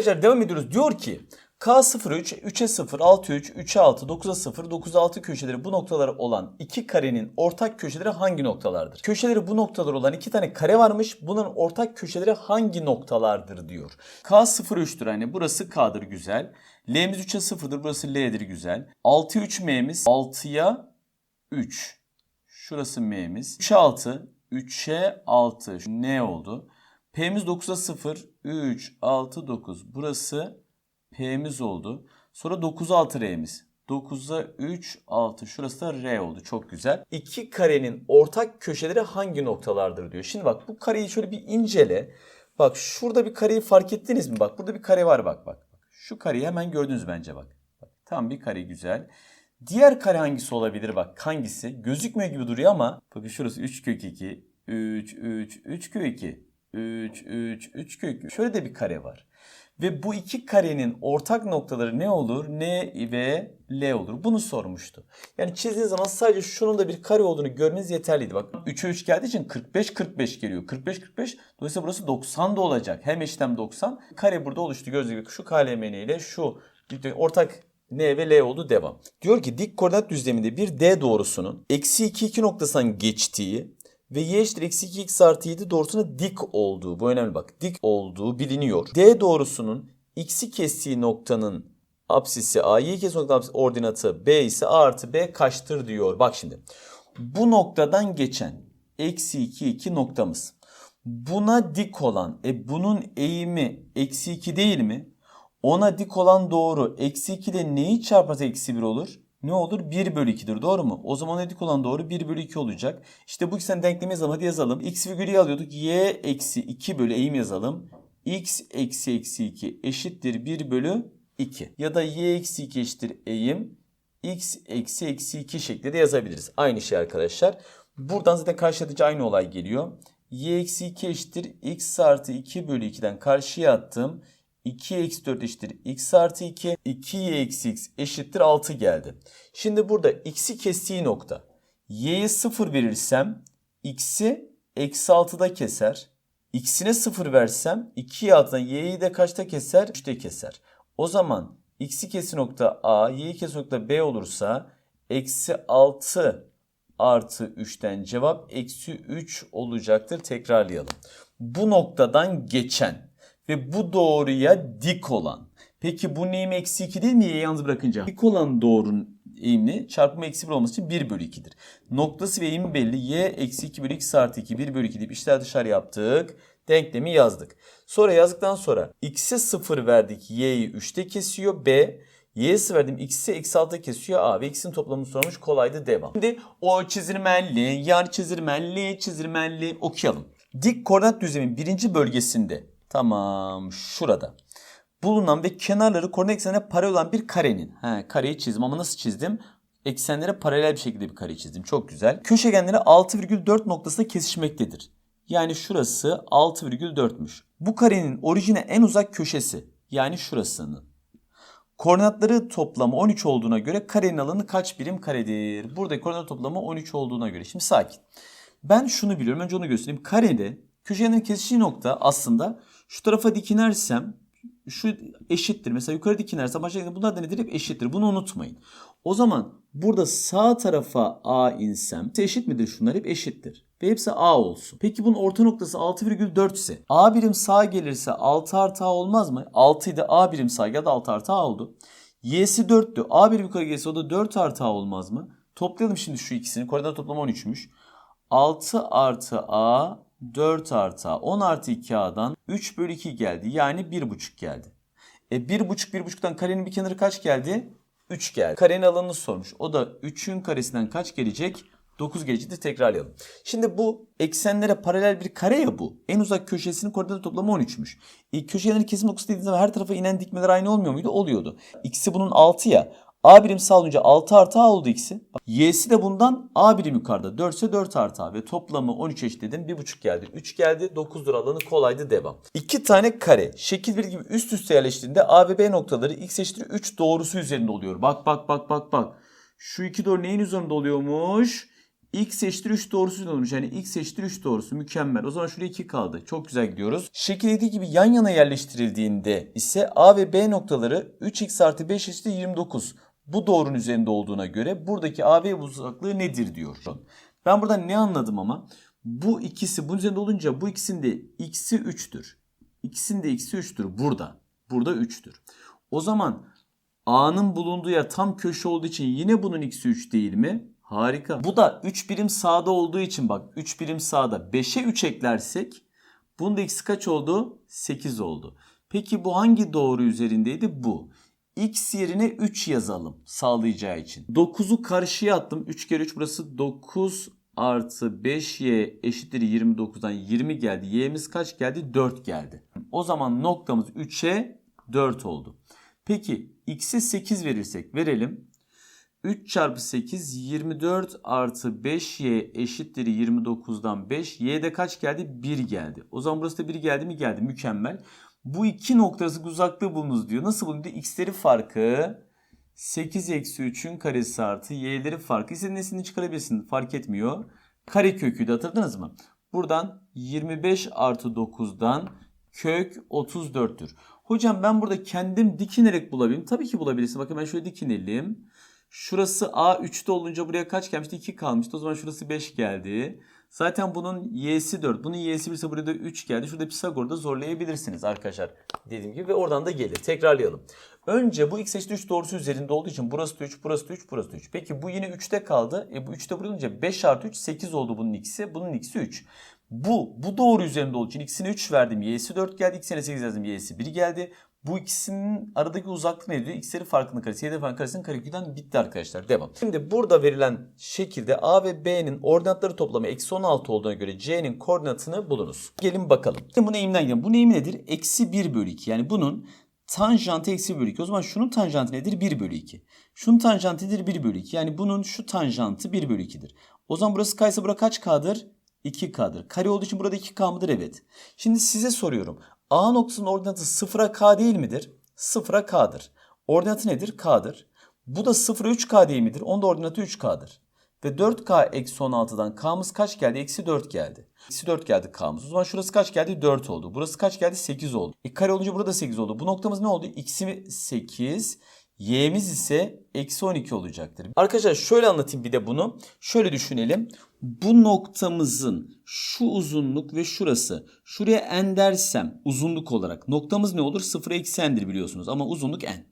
arkadaşlar devam ediyoruz. Diyor ki K03, 3'e 0, 6'e 3, 3'e 6, 9'a 0, 9'a 6 köşeleri bu noktaları olan iki karenin ortak köşeleri hangi noktalardır? Köşeleri bu noktalar olan iki tane kare varmış. Bunların ortak köşeleri hangi noktalardır diyor. K03'tür hani burası K'dır güzel. L'miz 3'e 0'dır burası L'dir güzel. 6'ya 3 M'miz 6'ya 3. Şurası M'miz. 3'e 6, 3'e 6 ne oldu? P'miz 9'a 0, 3, 6, 9. Burası P'miz oldu. Sonra 9'a 6 R'miz. 9'a 3, 6. Şurası da R oldu. Çok güzel. İki karenin ortak köşeleri hangi noktalardır diyor. Şimdi bak bu kareyi şöyle bir incele. Bak şurada bir kareyi fark ettiniz mi? Bak burada bir kare var bak. bak. Şu kareyi hemen gördünüz bence bak. bak. Tam bir kare güzel. Diğer kare hangisi olabilir bak hangisi? Gözükmüyor gibi duruyor ama bakın şurası 3 kök 2, 3, 3, 3 kök 2, 3, 3, 3 kök 3. Şöyle de bir kare var. Ve bu iki karenin ortak noktaları ne olur? N ve L olur. Bunu sormuştu. Yani çizdiğiniz zaman sadece şunun da bir kare olduğunu görmeniz yeterliydi. Bak 3'e 3 geldiği için 45 45 geliyor. 45 45 dolayısıyla burası 90 da olacak. Hem eşlem 90. Kare burada oluştu. Gördüğünüz gibi şu KLMN ile şu ortak N ve L oldu devam. Diyor ki dik koordinat düzleminde bir D doğrusunun eksi 2 2 noktasından geçtiği ve y eşittir eksi 2 x artı 7 doğrusuna dik olduğu. Bu önemli bak. Dik olduğu biliniyor. D doğrusunun x'i kestiği noktanın apsisi a, y'yi kestiği noktanın apsisi ordinatı b ise a artı b kaçtır diyor. Bak şimdi. Bu noktadan geçen eksi 2 2 noktamız. Buna dik olan, e bunun eğimi eksi 2 değil mi? Ona dik olan doğru. Eksi 2 de neyi çarparsa eksi 1 olur? Ne olur? 1 bölü 2'dir doğru mu? O zaman ona dik olan doğru 1 bölü 2 olacak. İşte bu ikisinden denklemi yazalım. Hadi yazalım. X virgülü alıyorduk. Y eksi 2 bölü eğim yazalım. X eksi eksi 2 eşittir 1 bölü 2. Ya da Y eksi 2 eşittir eğim. X eksi eksi 2 şeklinde de yazabiliriz. Aynı şey arkadaşlar. Buradan zaten karşılatıcı aynı olay geliyor. Y eksi 2 eşittir X artı 2 bölü 2'den karşıya attım. 2 eksi 4 eşittir x artı 2. 2y eksi x eşittir 6 geldi. Şimdi burada x'i kestiği nokta. y'ye 0 verirsem x'i eksi 6'da keser. x'ine 0 versem 2'ye 6'dan y'yi de kaçta keser? 3'te keser. O zaman x'i kesi nokta a, y'yi kesi nokta b olursa eksi 6 artı 3'ten cevap eksi 3 olacaktır. Tekrarlayalım. Bu noktadan geçen ve bu doğruya dik olan. Peki bu neyim eksi 2 değil mi y'yi yalnız bırakınca? Dik olan doğrunun eğimli çarpımı eksi 1 olması için 1 bölü 2'dir. Noktası ve eğimi belli. y eksi 2 bölü x artı 2 1 bölü 2 deyip işler dışarı yaptık. Denklemi yazdık. Sonra yazdıktan sonra x'e 0 verdik. y'yi 3'te kesiyor. b 0 verdim. x'e eksi 6'da kesiyor. a ve x'in toplamını sormuş. Kolaydı devam. Şimdi o çizirmenli, yar çizirmenli, çizirmenli okuyalım. Dik koordinat düzlemin birinci bölgesinde Tamam şurada. Bulunan ve kenarları koordinat eksenine paralel olan bir karenin. He, kareyi çizdim ama nasıl çizdim? Eksenlere paralel bir şekilde bir kareyi çizdim. Çok güzel. Köşegenleri 6,4 noktasında kesişmektedir. Yani şurası 6,4'müş. Bu karenin orijine en uzak köşesi. Yani şurasının. Koordinatları toplamı 13 olduğuna göre karenin alanı kaç birim karedir? Burada koordinat toplamı 13 olduğuna göre. Şimdi sakin. Ben şunu biliyorum. Önce onu göstereyim. Karede köşegenin kesiştiği nokta aslında şu tarafa dikinersem şu eşittir. Mesela yukarı dikinersem aşağı bunlar da nedir? Hep eşittir. Bunu unutmayın. O zaman burada sağ tarafa A insem eşit midir şunlar? Hep eşittir. Ve hepsi A olsun. Peki bunun orta noktası 6,4 ise A birim sağa gelirse 6 artı A olmaz mı? 6 idi A birim sağa geldi 6 artı A oldu. Y'si 4'tü. A birim yukarı gelirse o da 4 artı A olmaz mı? Toplayalım şimdi şu ikisini. Koordinat toplamı 13'müş. 6 artı A 4 artı A 10 artı 2A'dan 3 bölü 2 geldi. Yani 1,5 geldi. E 1,5 1,5'tan karenin bir kenarı kaç geldi? 3 geldi. Karenin alanını sormuş. O da 3'ün karesinden kaç gelecek? 9 gelecekti tekrarlayalım. Şimdi bu eksenlere paralel bir kare ya bu. En uzak köşesinin koordinat toplamı 13'müş. E, köşelerin kesim noktası dediğiniz zaman her tarafa inen dikmeler aynı olmuyor muydu? Oluyordu. X'i bunun 6 ya. A birim sağ olunca 6 artı A oldu x'i. Y'si de bundan A birim yukarıda. 4 ise 4 artı A ve toplamı 13 eşitledim. 1,5 geldi. 3 geldi. 9 lira alanı kolaydı devam. 2 tane kare şekil bir gibi üst üste yerleştiğinde A ve B noktaları x eşittir 3 doğrusu üzerinde oluyor. Bak bak bak bak bak. Şu iki doğru neyin üzerinde oluyormuş? x eşittir 3 doğrusu olmuş. Yani x eşittir 3 doğrusu mükemmel. O zaman şuraya 2 kaldı. Çok güzel gidiyoruz. Şekil dediği gibi yan yana yerleştirildiğinde ise A ve B noktaları 3x artı 5 eşittir 29. Bu doğrunun üzerinde olduğuna göre buradaki A ve B uzaklığı nedir diyor. Ben burada ne anladım ama bu ikisi bunun üzerinde olunca bu ikisinin de x'i 3'tür. İkisinin de x'i 3'tür burada. Burada 3'tür. O zaman A'nın bulunduğu yer tam köşe olduğu için yine bunun x'i 3 değil mi? Harika. Bu da 3 birim sağda olduğu için bak 3 birim sağda 5'e 3 eklersek bunun da x'i kaç oldu? 8 oldu. Peki bu hangi doğru üzerindeydi? Bu. X yerine 3 yazalım sağlayacağı için. 9'u karşıya attım. 3 kere 3 burası 9 artı 5y eşittir 29'dan 20 geldi. y'miz kaç geldi? 4 geldi. O zaman noktamız 3'e 4 oldu. Peki x'e 8 verirsek verelim. 3 çarpı 8 24 artı 5y eşittir 29'dan 5. y'de kaç geldi? 1 geldi. O zaman burası da 1 geldi mi? Geldi. Mükemmel. Bu iki nokta arası uzaklığı bulunuz diyor. Nasıl bulundu? x'leri farkı 8 eksi 3'ün karesi artı y'leri farkı. İstediğin nesini çıkarabilirsin. Fark etmiyor. Kare kökü de hatırladınız mı? Buradan 25 artı 9'dan kök 34'tür. Hocam ben burada kendim dikinerek bulabilirim. Tabii ki bulabilirsin. Bakın ben şöyle dikinelim. Şurası A 3'te olunca buraya kaç gelmişti? 2 kalmıştı. O zaman şurası 5 geldi. Zaten bunun y'si 4. Bunun y'si 1 ise buraya da 3 geldi. Şurada Pisagor'da zorlayabilirsiniz arkadaşlar. Dediğim gibi ve oradan da gelir. Tekrarlayalım. Önce bu x eşittir 3 doğrusu üzerinde olduğu için burası da 3, burası da 3, burası da 3. Peki bu yine 3'te kaldı. E bu 3'te burada olunca 5 artı 3 8 oldu bunun x'i. Bunun x'i 3. Bu, bu doğru üzerinde olduğu için x'ine 3 verdim. Y'si 4 geldi. X'ine 8 yazdım. Y'si 1 geldi. Bu ikisinin aradaki uzaklık ne diyor? X'leri farkının karesi, y'leri farkının karesinin karekökünden bitti arkadaşlar. Devam. Şimdi burada verilen şekilde A ve B'nin ordinatları toplamı eksi 16 olduğuna göre C'nin koordinatını bulunuz. Gelin bakalım. Şimdi bu eğimden gidelim. Bu eğimi nedir? Eksi 1 bölü 2. Yani bunun tanjantı eksi 1 bölü 2. O zaman şunun tanjantı nedir? 1 bölü 2. Şunun tanjantı nedir? 1 bölü 2. Yani bunun şu tanjantı 1 bölü 2'dir. O zaman burası kaysa bura kaç K'dır? 2K'dır. Kare olduğu için burada 2K mıdır? Evet. Şimdi size soruyorum. A noktasının ordinatı 0'a K değil midir? 0'a K'dır. Ordinatı nedir? K'dır. Bu da 0'a 3K değil midir? Onun da ordinatı 3K'dır. Ve 4K eksi 16'dan K'mız kaç geldi? Eksi 4 geldi. Eksi 4 geldi K'mız. O zaman şurası kaç geldi? 4 oldu. Burası kaç geldi? 8 oldu. E kare olunca burada 8 oldu. Bu noktamız ne oldu? X'i 8, Y'miz ise eksi 12 olacaktır. Arkadaşlar şöyle anlatayım bir de bunu. Şöyle düşünelim. Bu noktamızın şu uzunluk ve şurası. Şuraya n dersem uzunluk olarak noktamız ne olur? 0 eksi n'dir biliyorsunuz ama uzunluk n.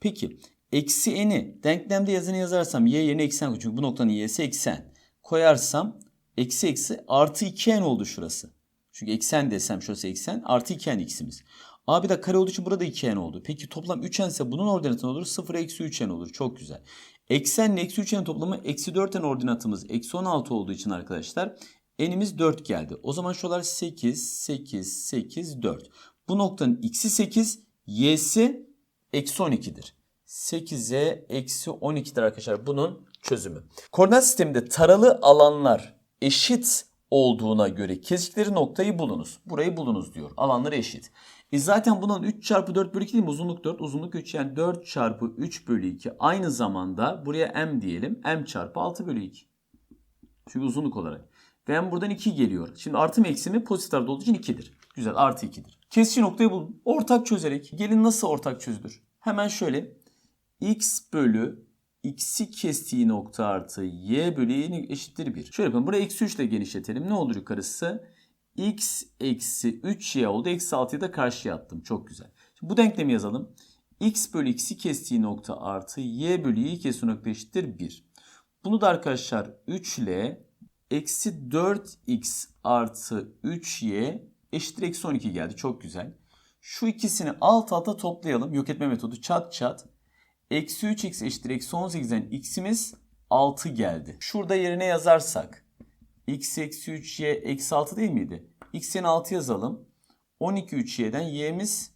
Peki eksi n'i denklemde yazını yazarsam y yerine eksi n koy. Çünkü bu noktanın y'si eksi n. Koyarsam eksi eksi artı 2n oldu şurası. Çünkü eksen desem şurası eksen artı 2n x'imiz. A bir de kare olduğu için burada 2n oldu. Peki toplam 3n ise bunun ordinatı ne olur? 0 eksi 3n olur. Çok güzel. Eksenle eksi 3n'in toplamı eksi 4n ordinatımız eksi 16 olduğu için arkadaşlar n'imiz 4 geldi. O zaman şuralar 8, 8, 8, 4. Bu noktanın x'i 8, y'si eksi 12'dir. 8'e eksi 12'dir arkadaşlar bunun çözümü. Koordinat sisteminde taralı alanlar eşit olduğuna göre kestikleri noktayı bulunuz. Burayı bulunuz diyor. Alanları eşit. E zaten bunun 3 çarpı 4 bölü 2 değil mi? Uzunluk 4, uzunluk 3 yani 4 çarpı 3 bölü 2. Aynı zamanda buraya m diyelim. m çarpı 6 bölü 2. Çünkü uzunluk olarak. Ve m buradan 2 geliyor. Şimdi artı mı eksi mi? Pozitif tarafta olduğu için 2'dir. Güzel artı 2'dir. Kesici noktayı bulun. Ortak çözerek. Gelin nasıl ortak çözülür? Hemen şöyle. x bölü x'i kestiği nokta artı y bölü y eşittir 1. Şöyle yapalım. Burayı eksi 3 ile genişletelim. Ne olur yukarısı? X eksi 3y oldu. Eksi 6'yı da karşıya attım. Çok güzel. Şimdi bu denklemi yazalım. x bölü x'i kestiği nokta artı y bölü y'yi kestiği nokta eşittir 1. Bunu da arkadaşlar 3 ile eksi 4x artı 3y eşittir eksi 12 geldi. Çok güzel. Şu ikisini alt alta toplayalım. Yok etme metodu çat çat. Eksi 3x eşittir eksi 18'den x'imiz 6 geldi. Şurada yerine yazarsak x eksi 3y eksi 6 değil miydi? x'in 6 yazalım. 12 3y'den y'miz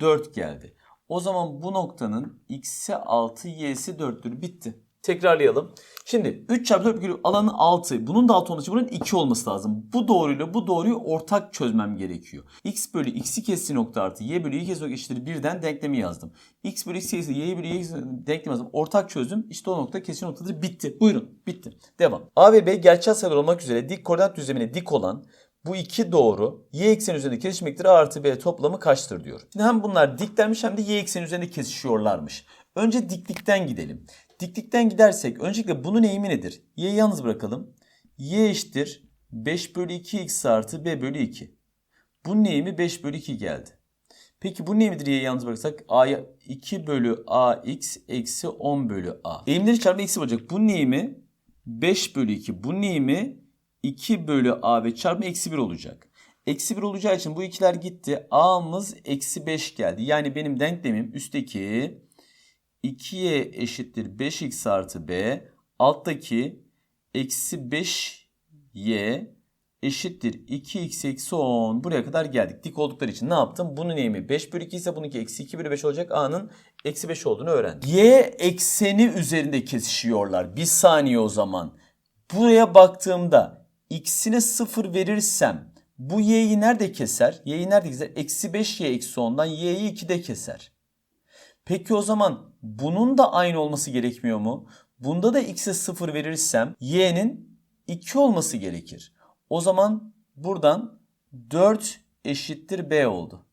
4 geldi. O zaman bu noktanın x'e 6 y'si 4'tür. Bitti. Tekrarlayalım. Şimdi 3 çarpı 4 bölü alanı 6. Bunun da 6 olması için bunun 2 olması lazım. Bu doğruyla bu doğruyu ortak çözmem gerekiyor. x bölü x'i kesti nokta artı y bölü y kesti nokta eşittir birden denklemi yazdım. x bölü x kesti y bölü y kesti denklemi yazdım. Ortak çözdüm. İşte o nokta kesin noktadır. Bitti. Buyurun. Bitti. Devam. A ve B gerçel sayılar olmak üzere dik koordinat düzlemine dik olan bu iki doğru y ekseni üzerinde kesişmektir. A artı B toplamı kaçtır diyor. Şimdi hem bunlar diklenmiş hem de y ekseni üzerinde kesişiyorlarmış. Önce diklikten gidelim. Diklikten gidersek öncelikle bunun eğimi nedir? Y'yi yalnız bırakalım. Y eşittir 5 bölü 2x artı b bölü 2. Bunun eğimi 5 bölü 2 geldi. Peki bunun eğimidir y'yi yalnız bırakırsak a'ya 2 bölü ax eksi 10 bölü a. Eğimleri çarpma eksi olacak. Bunun eğimi 5 bölü 2. Bunun eğimi 2 bölü a ve çarpma eksi 1 olacak. Eksi 1 olacağı için bu ikiler gitti. a'mız eksi 5 geldi. Yani benim denklemim üstteki 2y eşittir 5x artı b. Alttaki eksi 5y eşittir 2x eksi 10. Buraya kadar geldik. Dik oldukları için ne yaptım? Bunun eğimi 5 bölü 2 ise bununki eksi 2 bölü 5 olacak. A'nın eksi 5 olduğunu öğrendim. Y ekseni üzerinde kesişiyorlar. Bir saniye o zaman. Buraya baktığımda x'ine 0 verirsem bu y'yi nerede keser? Y'yi nerede keser? Eksi 5y eksi 10'dan y'yi 2'de keser. Peki o zaman bunun da aynı olması gerekmiyor mu? Bunda da x'e 0 verirsem y'nin 2 olması gerekir. O zaman buradan 4 eşittir b oldu.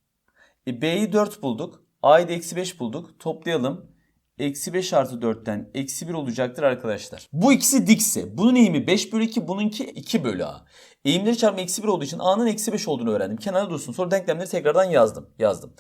E, b'yi 4 bulduk. a'yı da eksi 5 bulduk. Toplayalım. Eksi 5 artı 4'ten eksi 1 olacaktır arkadaşlar. Bu ikisi dikse bunun eğimi 5 bölü 2 bununki 2 bölü a. Eğimleri çarpma eksi 1 olduğu için a'nın eksi 5 olduğunu öğrendim. Kenarda dursun. Sonra denklemleri tekrardan yazdım. Yazdım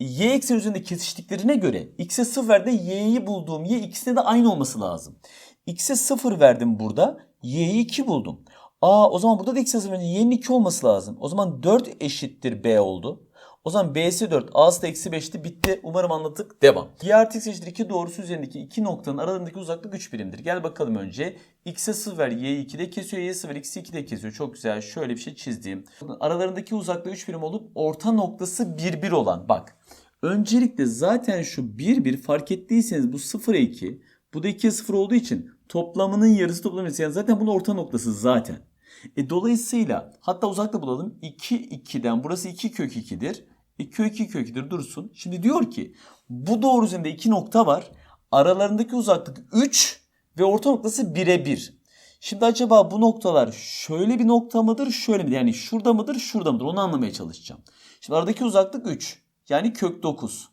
y ekseni üzerinde kesiştiklerine göre x'e 0 verdi y'yi bulduğum y ikisine de aynı olması lazım. x'e 0 verdim burada y'yi 2 buldum. Aa o zaman burada da x'e 0 verdim y'nin 2 olması lazım. O zaman 4 eşittir b oldu. O zaman b'si 4 a'sı da eksi 5'ti bitti. Umarım anlattık. Devam. y artı x eşittir 2 doğrusu üzerindeki iki noktanın aralarındaki uzaklık 3 birimdir. Gel bakalım önce. x'e 0 ver y'yi 2'de kesiyor y'ye 0 x'i 2'de kesiyor. Çok güzel. Şöyle bir şey çizdim. Aralarındaki uzaklık 3 birim olup orta noktası 1 1 olan. Bak. Öncelikle zaten şu 1 1 fark ettiyseniz bu 0'a 2. Bu da 2'ye 0 olduğu için toplamının yarısı toplamının Yani zaten bunun orta noktası zaten. E dolayısıyla hatta uzakta bulalım. 2 2'den burası 2 kök 2'dir. E kök 2 kök 2'dir dursun. Şimdi diyor ki bu doğru üzerinde iki nokta var. Aralarındaki uzaklık 3 ve orta noktası 1'e 1. Şimdi acaba bu noktalar şöyle bir nokta mıdır, şöyle mi? Yani şurada mıdır, şurada mıdır? Onu anlamaya çalışacağım. Şimdi aradaki uzaklık 3. Yani kök 9.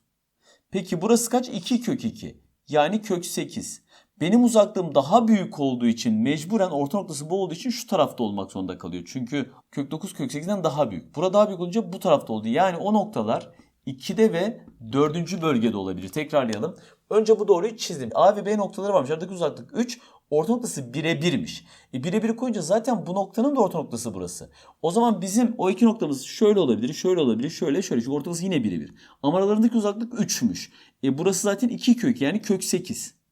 Peki burası kaç? 2 kök 2. Yani kök 8. Benim uzaklığım daha büyük olduğu için mecburen orta noktası bu olduğu için şu tarafta olmak zorunda kalıyor. Çünkü kök 9 kök 8'den daha büyük. Burada daha büyük olunca bu tarafta oldu. Yani o noktalar 2'de ve 4. bölgede olabilir. Tekrarlayalım. Önce bu doğruyu çizdim. A ve B noktaları varmış. Aradaki uzaklık 3. Orta noktası 1'e 1'miş. E 1'e 1 koyunca zaten bu noktanın da orta noktası burası. O zaman bizim o iki noktamız şöyle olabilir, şöyle olabilir, şöyle şöyle. Çünkü orta noktası yine 1'e 1. Ama aralarındaki uzaklık 3'müş. E burası zaten 2 kök yani kök 8.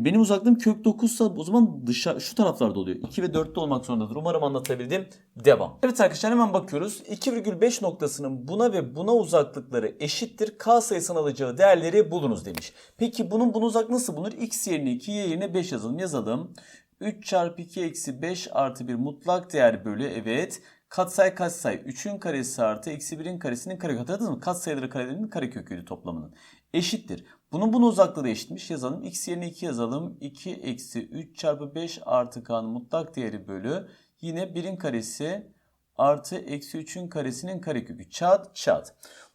E benim uzaklığım kök 9 ise o zaman dışa, şu taraflarda oluyor. 2 ve 4'te olmak zorundadır. Umarım anlatabildim. Devam. Evet arkadaşlar hemen bakıyoruz. 2,5 noktasının buna ve buna uzaklıkları eşittir. K sayısının alacağı değerleri bulunuz demiş. Peki bunun bunun uzaklığı nasıl bulunur? X yerine 2, Y yerine 5 yazalım. Yazalım. 3 çarpı 2 eksi 5 artı 1 mutlak değer bölü evet. Katsay katsay 3'ün karesi artı eksi 1'in karesinin karekökü. Hatırladınız mı? Katsayıları karelerinin kareköküydü toplamının. Eşittir. Bunun uzaklığı da eşitmiş. Yazalım. X yerine 2 yazalım. 2 eksi 3 çarpı 5 artı k'nın mutlak değeri bölü. Yine 1'in karesi artı eksi 3'ün karesinin karekökü. Çat çat.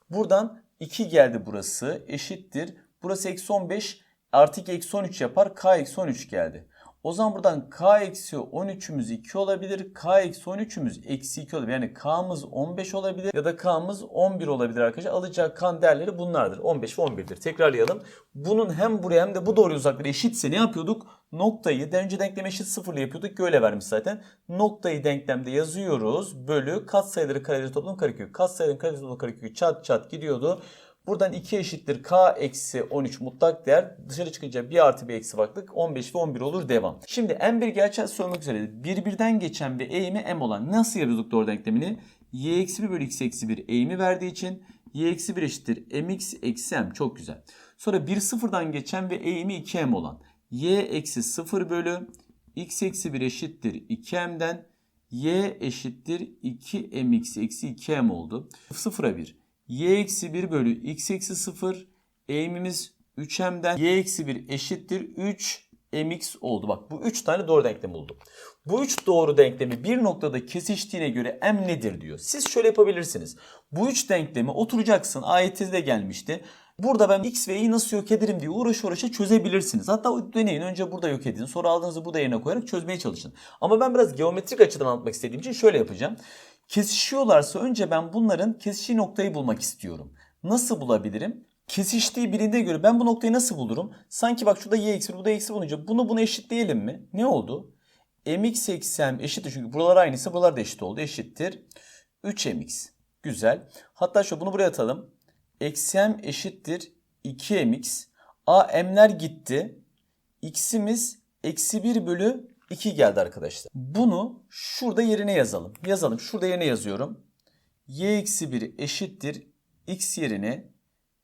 Buradan 2 geldi burası. Eşittir. Burası eksi 15 artı 2 eksi 13 yapar. K eksi 13 geldi. O zaman buradan k eksi 13'ümüz 2 olabilir. K eksi 13'ümüz eksi 2 olabilir. Yani k'mız 15 olabilir ya da k'mız 11 olabilir arkadaşlar. Alacağı kan değerleri bunlardır. 15 ve 11'dir. Tekrarlayalım. Bunun hem buraya hem de bu doğru uzaklığı eşitse ne yapıyorduk? Noktayı daha önce denklem eşit sıfırla yapıyorduk. Öyle vermiş zaten. Noktayı denklemde yazıyoruz. Bölü katsayıları kareleri toplam karekök. Katsayıların kareleri toplam karekökü çat çat gidiyordu. Buradan 2 eşittir k eksi 13 mutlak değer. Dışarı çıkınca 1 artı 1 eksi baktık. 15 ve 11 olur devam. Şimdi m1 gerçel sormak üzere. Birbirden geçen ve eğimi m olan. Nasıl yapıyorduk doğru denklemini? y eksi 1 bölü x eksi 1 eğimi verdiği için y eksi 1 eşittir mx eksi m. Çok güzel. Sonra 1 sıfırdan geçen ve eğimi 2m olan. y eksi 0 bölü x eksi 1 eşittir 2m'den y eşittir 2mx eksi 2m oldu. 0'a 1. y eksi 1 bölü x eksi 0 eğimimiz 3m'den y eksi 1 eşittir 3 mx oldu. Bak bu 3 tane doğru denklem buldum. Bu 3 doğru denklemi bir noktada kesiştiğine göre m nedir diyor. Siz şöyle yapabilirsiniz. Bu 3 denklemi oturacaksın. AYT'de gelmişti. Burada ben x ve y'yi nasıl yok ederim diye uğraş uğraşa çözebilirsiniz. Hatta deneyin. Önce burada yok edin. Sonra aldığınızı burada yerine koyarak çözmeye çalışın. Ama ben biraz geometrik açıdan anlatmak istediğim için şöyle yapacağım. Kesişiyorlarsa önce ben bunların kesiştiği noktayı bulmak istiyorum. Nasıl bulabilirim? Kesiştiği birine göre ben bu noktayı nasıl bulurum? Sanki bak şurada y eksi burada eksi bir olunca bunu bunu eşitleyelim mi? Ne oldu? mx eksi m eşittir çünkü buralar aynıysa buralar da eşit oldu. Eşittir 3mx. Güzel. Hatta şu bunu buraya atalım. Eksi m eşittir 2mx. A m'ler gitti. X'imiz eksi 1 bölü 2 geldi arkadaşlar. Bunu şurada yerine yazalım. Yazalım. Şurada yerine yazıyorum. y eksi 1 eşittir x yerine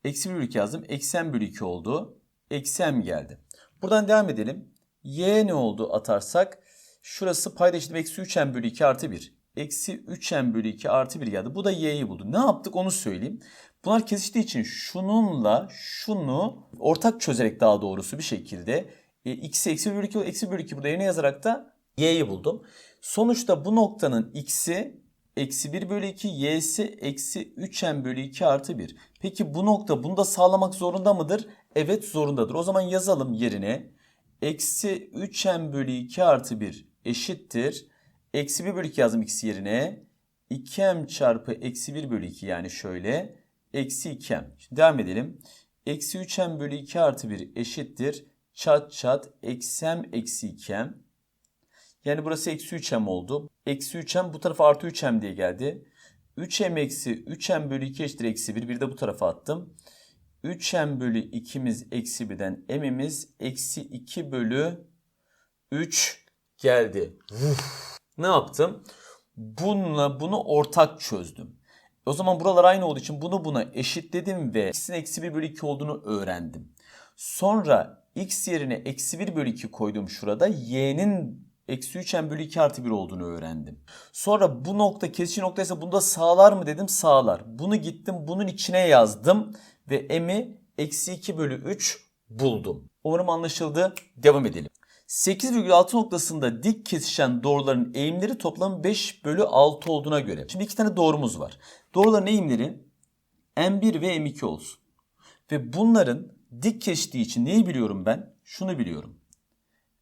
eksi 1 bölü 2 yazdım. Eksi m bölü 2 oldu. Eksi m geldi. Buradan devam edelim. y ne oldu atarsak? Şurası payda eşittir. Eksi 3m bölü 2 artı 1. Eksi 3m bölü 2 artı 1 geldi. Bu da y'yi buldu. Ne yaptık onu söyleyeyim. Bunlar kesiştiği için şununla şunu ortak çözerek daha doğrusu bir şekilde x'i eksi 1 bölü 2 eksi 1 bölü 2 burada yerine yazarak da y'yi buldum. Sonuçta bu noktanın x'i eksi 1 bölü 2 y'si eksi 3m bölü 2 artı 1. Peki bu nokta bunu da sağlamak zorunda mıdır? Evet zorundadır. O zaman yazalım yerine. Eksi 3m bölü 2 artı 1 eşittir. Eksi 1 bölü 2 yazdım x yerine. 2m çarpı eksi 1 bölü 2 yani şöyle. Eksi 2m. Şimdi devam edelim. Eksi 3m bölü 2 artı 1 eşittir. Çat çat eksi m eksi 2m. Yani burası eksi 3m oldu. Eksi 3m bu tarafa artı 3m diye geldi. 3m eksi 3m bölü 2 eşittir eksi 1. Bir de bu tarafa attım. 3m bölü 2'miz eksi 1'den m'imiz eksi 2 bölü 3 geldi. ne yaptım? Bununla bunu ortak çözdüm. O zaman buralar aynı olduğu için bunu buna eşitledim ve x'in eksi 1 bölü 2 olduğunu öğrendim. Sonra x yerine eksi 1 bölü 2 koydum şurada. y'nin eksi 3m bölü 2 artı 1 olduğunu öğrendim. Sonra bu nokta kesici noktaysa bunu da sağlar mı dedim sağlar. Bunu gittim bunun içine yazdım ve m'i eksi 2 bölü 3 buldum. Umarım anlaşıldı. Devam edelim. 8,6 noktasında dik kesişen doğruların eğimleri toplamı 5 bölü 6 olduğuna göre. Şimdi iki tane doğrumuz var. Doğruların eğimleri M1 ve M2 olsun. Ve bunların dik kesiştiği için neyi biliyorum ben? Şunu biliyorum.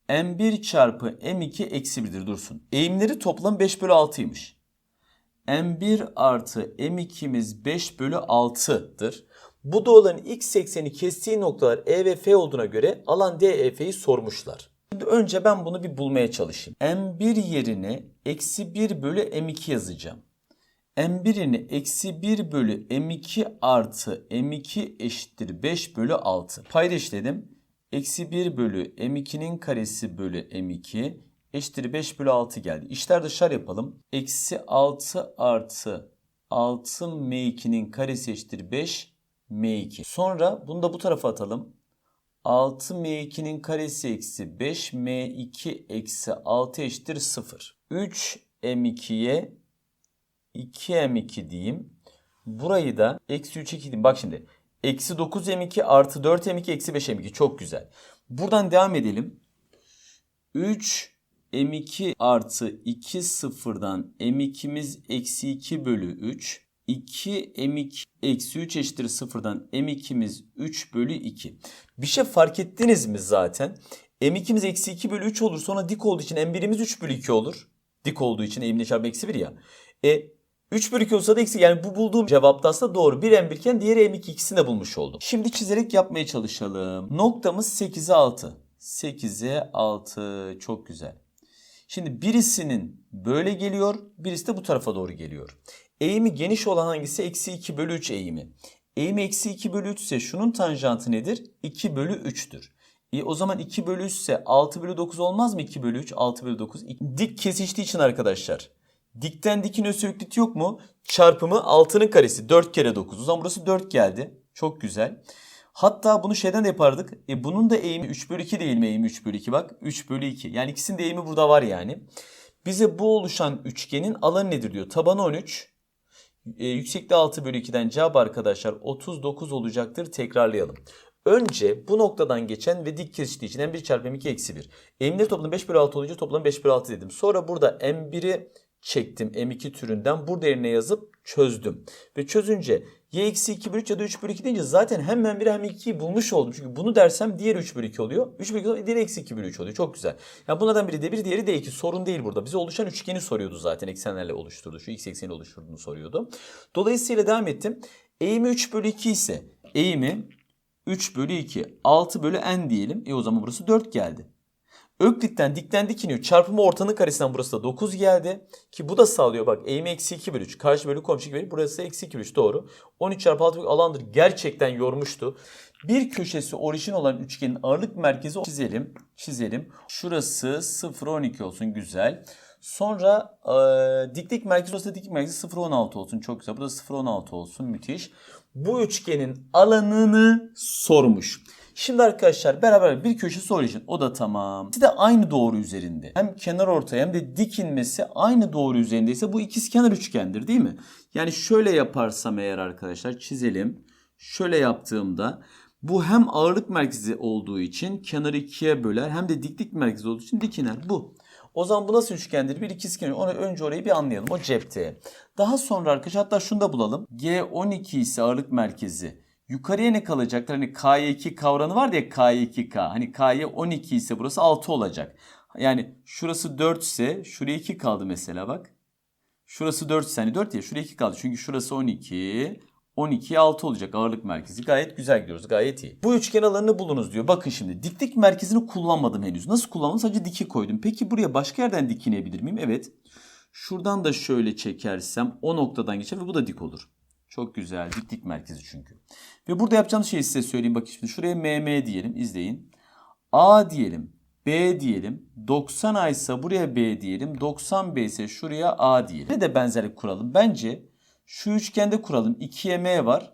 M1 çarpı M2 eksi 1'dir dursun. Eğimleri toplam 5 bölü 6'ymış. M1 artı M2'miz 5 bölü 6'dır. Bu doğruların x ekseni kestiği noktalar E ve F olduğuna göre alan DEF'yi sormuşlar. Şimdi önce ben bunu bir bulmaya çalışayım. M1 yerine eksi 1 bölü M2 yazacağım. M1'ini eksi 1 bölü M2 artı M2 eşittir 5 bölü 6. Payda işledim. Eksi 1 bölü M2'nin karesi bölü M2 eşittir 5 bölü 6 geldi. İşler dışarı yapalım. Eksi 6 artı 6 M2'nin karesi eşittir 5 M2. Sonra bunu da bu tarafa atalım. 6m2'nin karesi eksi 5m2 eksi 6 eşittir 0. 3m2'ye 2m2 diyeyim. Burayı da eksi 3 2 diyeyim. Bak şimdi. Eksi 9m2 artı 4m2 eksi 5m2. Çok güzel. Buradan devam edelim. 3 m2 artı 2 sıfırdan m2'miz eksi 2 bölü 3. 2 m2 eksi 3 eşittir sıfırdan m2'miz 3 bölü 2. Bir şey fark ettiniz mi zaten? m2'miz eksi 2 bölü 3 olur. Sonra dik olduğu için m1'imiz 3 bölü 2 olur. Dik olduğu için eğimle çarpı eksi 1 ya. E 3 bölü 2 olsa da eksi yani bu bulduğum cevapta aslında doğru. Bir m1 iken diğeri m2 ikisini de bulmuş oldum. Şimdi çizerek yapmaya çalışalım. Noktamız 8'e 6. 8'e 6 çok güzel. Şimdi birisinin böyle geliyor, birisi de bu tarafa doğru geliyor. Eğimi geniş olan hangisi? Eksi 2 bölü 3 eğimi. Eğimi eksi 2 bölü 3 ise şunun tanjantı nedir? 2 bölü 3'tür. E, o zaman 2 bölü 3 ise 6 bölü 9 olmaz mı? 2 bölü 3, 6 bölü 9. Dik kesiştiği için arkadaşlar. Dikten dikin ösürüklük yok mu? Çarpımı 6'nın karesi 4 kere 9. O zaman burası 4 geldi. Çok güzel. Hatta bunu şeyden de yapardık. E bunun da eğimi 3 bölü 2 değil mi eğimi 3 bölü 2 bak. 3 bölü 2. Yani ikisinin de eğimi burada var yani. Bize bu oluşan üçgenin alanı nedir diyor. Tabanı 13. E, yüksekliği 6 bölü 2'den cevap arkadaşlar 39 olacaktır. Tekrarlayalım. Önce bu noktadan geçen ve dik kesiştiği için m1 çarpı m2 eksi 1. Eğimleri toplam 5 bölü 6 olunca toplam 5 bölü 6 dedim. Sonra burada m1'i çektim m2 türünden. Burada yerine yazıp çözdüm. Ve çözünce y eksi 2 bölü 3 ya da 3 bölü 2 deyince zaten hem m1'i hem 2'yi bulmuş oldum. Çünkü bunu dersem diğer 3 bölü 2 oluyor. 3 bölü 2 oluyor. Diğeri eksi 2 bölü 3 oluyor. Çok güzel. Yani bunlardan biri de 1 diğeri de 2. Sorun değil burada. Bize oluşan üçgeni soruyordu zaten. Eksenlerle oluşturdu. Şu x ekseni oluşturduğunu soruyordu. Dolayısıyla devam ettim. Eğimi 3 bölü 2 ise eğimi 3 bölü 2. 6 bölü n diyelim. E o zaman burası 4 geldi. Öklitten dikten dik. Çarpımı ortanın karesinden burası da 9 geldi. Ki bu da sağlıyor bak. Eğimi eksi 2 bölü 3. Karşı bölü komşu 2 bölü. Burası eksi 2 bölü 3 doğru. 13 çarpı 6 bölü alandır. Gerçekten yormuştu. Bir köşesi orijin olan üçgenin ağırlık merkezi çizelim. Çizelim. Şurası 0 12 olsun güzel. Sonra e, diklik merkezi olsa diklik merkezi 0 16 olsun. Çok güzel. Bu da 0 16 olsun. Müthiş. Bu üçgenin alanını sormuş. Şimdi arkadaşlar beraber bir köşesi orijin. O da tamam. İkisi de aynı doğru üzerinde. Hem kenar ortaya hem de dik inmesi aynı doğru üzerindeyse bu ikizkenar üçgendir değil mi? Yani şöyle yaparsam eğer arkadaşlar çizelim. Şöyle yaptığımda bu hem ağırlık merkezi olduğu için kenarı ikiye böler hem de diklik merkezi olduğu için dik iner. Bu. O zaman bu nasıl üçgendir? Bir ikizkenar. Onu önce orayı bir anlayalım. O cepte. Daha sonra arkadaşlar hatta şunu da bulalım. G12 ise ağırlık merkezi. Yukarıya ne kalacaktır? Hani K2 kavranı var ya K2K. Hani K'ya 12 ise burası 6 olacak. Yani şurası 4 ise şuraya 2 kaldı mesela bak. Şurası 4 ise hani 4 ya şuraya 2 kaldı. Çünkü şurası 12. 12'ye 6 olacak ağırlık merkezi. Gayet güzel gidiyoruz. Gayet iyi. Bu üçgen alanını bulunuz diyor. Bakın şimdi diklik merkezini kullanmadım henüz. Nasıl kullanmadım? Sadece diki koydum. Peki buraya başka yerden dikinebilir miyim? Evet. Şuradan da şöyle çekersem o noktadan geçer ve bu da dik olur. Çok güzel. Diklik merkezi çünkü. Ve burada yapacağımız şeyi size söyleyeyim. Bakın şimdi şuraya MM diyelim. İzleyin. A diyelim. B diyelim. 90 A ise buraya B diyelim. 90 B ise şuraya A diyelim. Ne de benzerlik kuralım. Bence şu üçgende kuralım. 2'ye M var.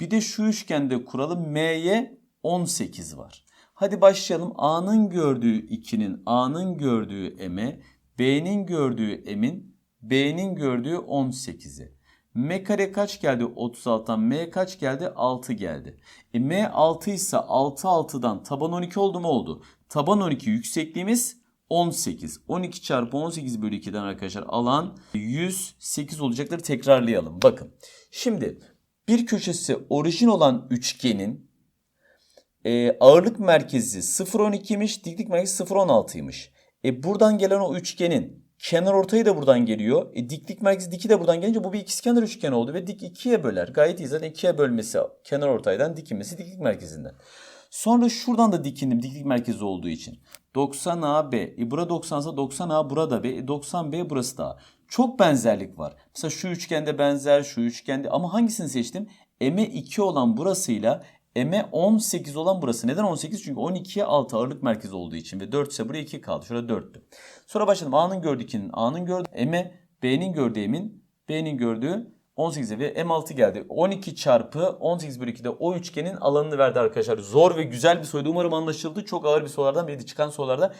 Bir de şu üçgende kuralım. M'ye 18 var. Hadi başlayalım. A'nın gördüğü 2'nin A'nın gördüğü M'e, B'nin gördüğü M'in B'nin gördüğü 18'e. M kare kaç geldi 36'dan? M kaç geldi? 6 geldi. E, M 6 ise 6 6'dan taban 12 oldu mu? Oldu. Taban 12 yüksekliğimiz 18. 12 çarpı 18 bölü 2'den arkadaşlar alan 108 olacaktır. Tekrarlayalım. Bakın. Şimdi bir köşesi orijin olan üçgenin e, ağırlık merkezi 0.12'ymiş. Diklik merkezi 0.16'ymış. E buradan gelen o üçgenin kenar ortayı da buradan geliyor. E, diklik merkezi diki de buradan gelince bu bir ikizkenar üçgen oldu ve dik ikiye böler. Gayet iyi zaten ikiye bölmesi kenar ortaydan dik inmesi diklik merkezinden. Sonra şuradan da dikindim diklik merkezi olduğu için. 90AB. E bura 90 ise 90A burada B. E 90B burası da A. Çok benzerlik var. Mesela şu üçgende benzer, şu üçgende ama hangisini seçtim? M'e 2 olan burasıyla M'e 18 olan burası. Neden 18? Çünkü 12'ye 6 ağırlık merkezi olduğu için ve 4 ise buraya 2 kaldı. Şurada 4'tü. Sonra başladım. A'nın gördüğü 2'nin A'nın gördüğü M'e B'nin gördüğü M'in B'nin gördüğü 18'e ve M6 geldi. 12 çarpı 18 bölü 2'de o üçgenin alanını verdi arkadaşlar. Zor ve güzel bir soruydu. Umarım anlaşıldı. Çok ağır bir sorulardan biriydi. Çıkan sorularda